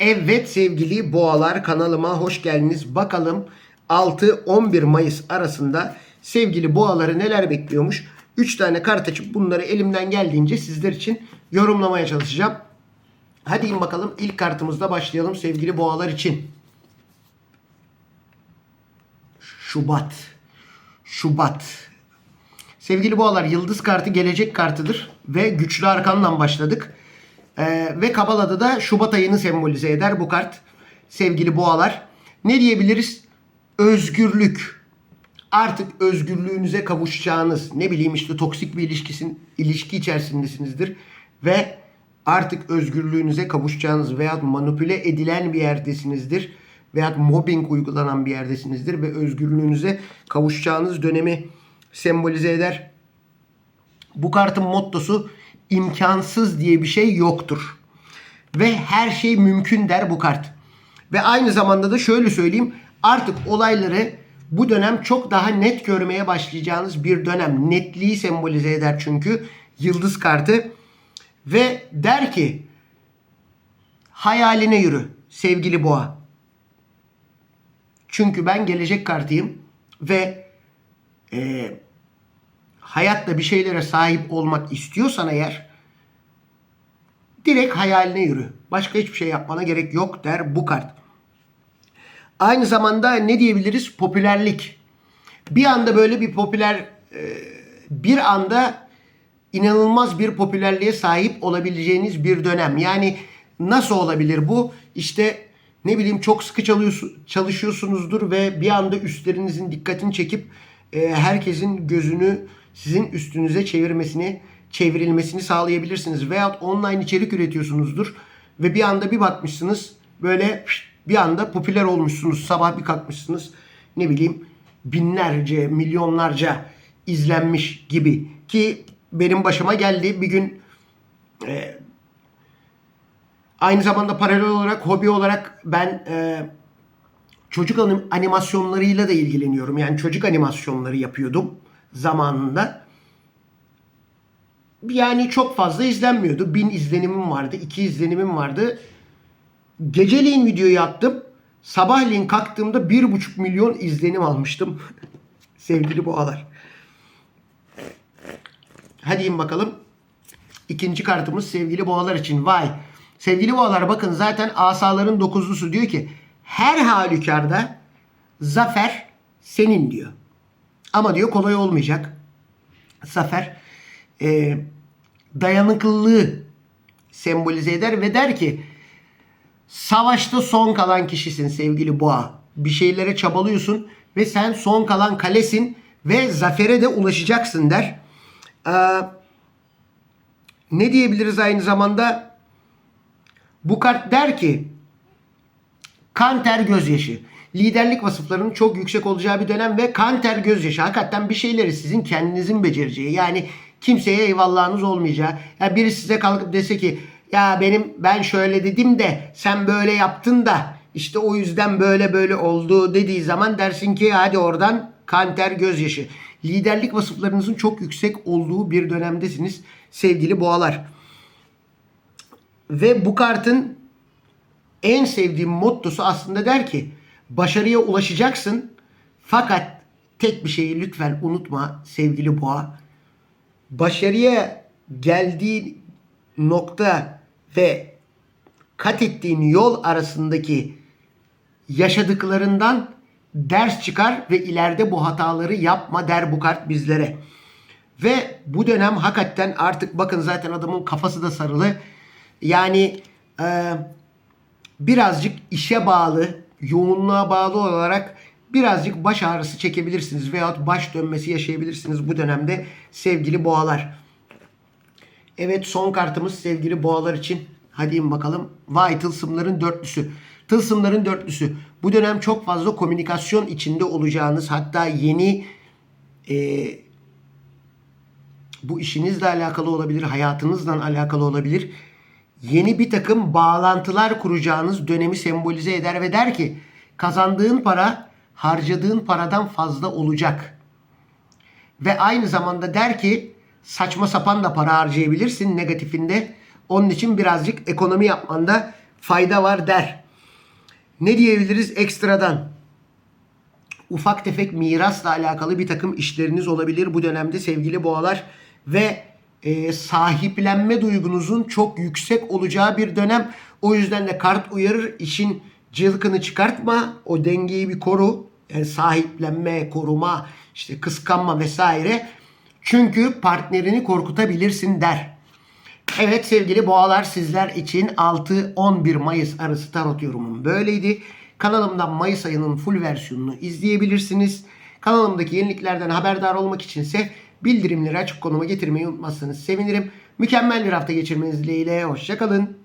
Evet sevgili boğalar kanalıma hoş geldiniz. Bakalım 6-11 Mayıs arasında sevgili boğaları neler bekliyormuş. 3 tane kart açıp bunları elimden geldiğince sizler için yorumlamaya çalışacağım. Hadi in bakalım ilk kartımızda başlayalım sevgili boğalar için. Şubat. Şubat. Sevgili boğalar yıldız kartı gelecek kartıdır ve güçlü arkandan başladık. Ee, ve Kabala'da da Şubat ayını sembolize eder bu kart. Sevgili boğalar. Ne diyebiliriz? Özgürlük. Artık özgürlüğünüze kavuşacağınız, ne bileyim işte toksik bir ilişkisin, ilişki içerisindesinizdir. Ve artık özgürlüğünüze kavuşacağınız veya manipüle edilen bir yerdesinizdir. Veya mobbing uygulanan bir yerdesinizdir ve özgürlüğünüze kavuşacağınız dönemi sembolize eder. Bu kartın mottosu imkansız diye bir şey yoktur. Ve her şey mümkün der bu kart. Ve aynı zamanda da şöyle söyleyeyim. Artık olayları bu dönem çok daha net görmeye başlayacağınız bir dönem. Netliği sembolize eder çünkü yıldız kartı. Ve der ki hayaline yürü sevgili boğa. Çünkü ben gelecek kartıyım ve e, hayatta bir şeylere sahip olmak istiyorsan eğer direkt hayaline yürü. Başka hiçbir şey yapmana gerek yok der bu kart. Aynı zamanda ne diyebiliriz? Popülerlik. Bir anda böyle bir popüler e, bir anda inanılmaz bir popülerliğe sahip olabileceğiniz bir dönem. Yani nasıl olabilir bu? İşte ne bileyim çok sıkı çalışıyorsunuzdur ve bir anda üstlerinizin dikkatini çekip e, herkesin gözünü sizin üstünüze çevirmesini, çevrilmesini sağlayabilirsiniz. Veyahut online içerik üretiyorsunuzdur ve bir anda bir bakmışsınız böyle bir anda popüler olmuşsunuz. Sabah bir kalkmışsınız ne bileyim binlerce, milyonlarca izlenmiş gibi. Ki benim başıma geldi bir gün e, aynı zamanda paralel olarak hobi olarak ben e, çocuk anim- animasyonlarıyla da ilgileniyorum. Yani çocuk animasyonları yapıyordum zamanında. Yani çok fazla izlenmiyordu. Bin izlenimim vardı, iki izlenimim vardı. Geceliğin videoyu attım. Sabahleyin kalktığımda bir buçuk milyon izlenim almıştım. Sevgili boğalar. Hadi in bakalım. İkinci kartımız sevgili boğalar için. Vay. Sevgili boğalar bakın zaten asaların dokuzlusu diyor ki her halükarda zafer senin diyor. Ama diyor kolay olmayacak. Zafer e, dayanıklılığı sembolize eder ve der ki savaşta son kalan kişisin sevgili boğa. Bir şeylere çabalıyorsun ve sen son kalan kalesin ve zafere de ulaşacaksın der. Ee, ne diyebiliriz aynı zamanda? Bu kart der ki kan ter gözyaşı. Liderlik vasıflarının çok yüksek olacağı bir dönem ve kan ter gözyaşı. Hakikaten bir şeyleri sizin kendinizin becereceği. Yani kimseye eyvallahınız olmayacağı. Ya biri size kalkıp dese ki ya benim ben şöyle dedim de sen böyle yaptın da işte o yüzden böyle böyle oldu dediği zaman dersin ki hadi oradan kan ter gözyaşı. Liderlik vasıflarınızın çok yüksek olduğu bir dönemdesiniz sevgili boğalar. Ve bu kartın en sevdiğim mottosu aslında der ki başarıya ulaşacaksın fakat tek bir şeyi lütfen unutma sevgili boğa. Başarıya geldiğin nokta ve kat ettiğin yol arasındaki yaşadıklarından ders çıkar ve ileride bu hataları yapma der bu kart bizlere. Ve bu dönem hakikaten artık bakın zaten adamın kafası da sarılı. Yani e, birazcık işe bağlı, yoğunluğa bağlı olarak birazcık baş ağrısı çekebilirsiniz veyahut baş dönmesi yaşayabilirsiniz bu dönemde sevgili boğalar. Evet son kartımız sevgili boğalar için. Hadi in bakalım. Vay tılsımların dörtlüsü. Tılsımların dörtlüsü. Bu dönem çok fazla komünikasyon içinde olacağınız hatta yeni e, bu işinizle alakalı olabilir, hayatınızla alakalı olabilir. Yeni bir takım bağlantılar kuracağınız dönemi sembolize eder ve der ki kazandığın para harcadığın paradan fazla olacak. Ve aynı zamanda der ki saçma sapan da para harcayabilirsin negatifinde. Onun için birazcık ekonomi yapmanda fayda var der. Ne diyebiliriz ekstradan? Ufak tefek mirasla alakalı bir takım işleriniz olabilir bu dönemde sevgili boğalar ve e, sahiplenme duygunuzun çok yüksek olacağı bir dönem. O yüzden de kart uyarır işin cılkını çıkartma o dengeyi bir koru. Yani sahiplenme, koruma, işte kıskanma vesaire. Çünkü partnerini korkutabilirsin der. Evet sevgili boğalar sizler için 6-11 Mayıs arası tarot yorumum böyleydi. Kanalımdan Mayıs ayının full versiyonunu izleyebilirsiniz. Kanalımdaki yeniliklerden haberdar olmak içinse bildirimleri açık konuma getirmeyi unutmazsanız sevinirim. Mükemmel bir hafta geçirmeniz dileğiyle. Hoşçakalın.